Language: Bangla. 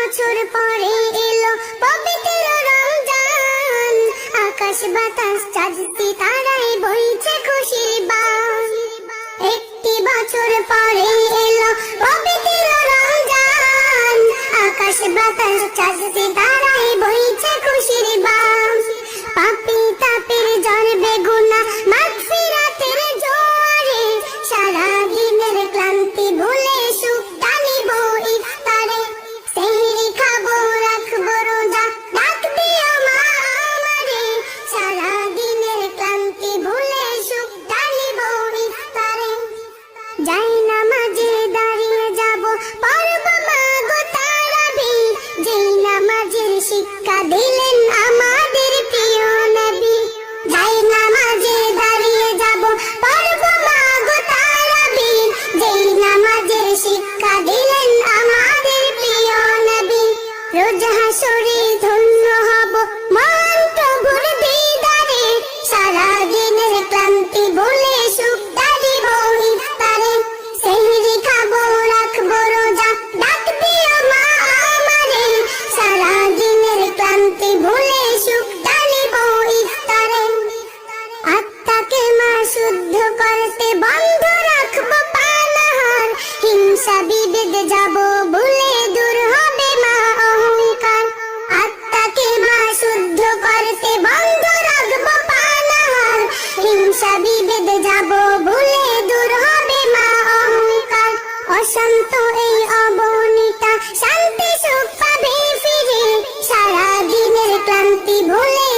বছর পরে এলো পবিত্র রমজান। আকাশ বাতাস, চাঁদটি তারাই বইছে খুশির বান। একটি বছর পরে এলো পবিত্র রমজান। আকাশ বাতাস, চাঁদটি তারাই বইছে খুশির বান। শিক্ষা দিলেন আমাদের প্রিয় নবী। যাই নামাজে দাঁড়িয়ে যাব, পারব মাগো তারাবি। যেই নামাজের শিক্ষা দিলেন আমাদের প্রিয় নবী। রোজ করতে বন্ধ রাখব পানাহার হিংসা যাব, ভুলে দূর হবে মা অহংকার। আত্মাকে মা শুদ্ধ করতে বন্ধ রাখব পানাহার হিংসা যাব, ভুলে দূর হবে মা অহংকার। অশান্ত এই অবনীতা, শান্তি সুখ পাবে ফিরে। সারা দিনের ক্লান্তি ভুলে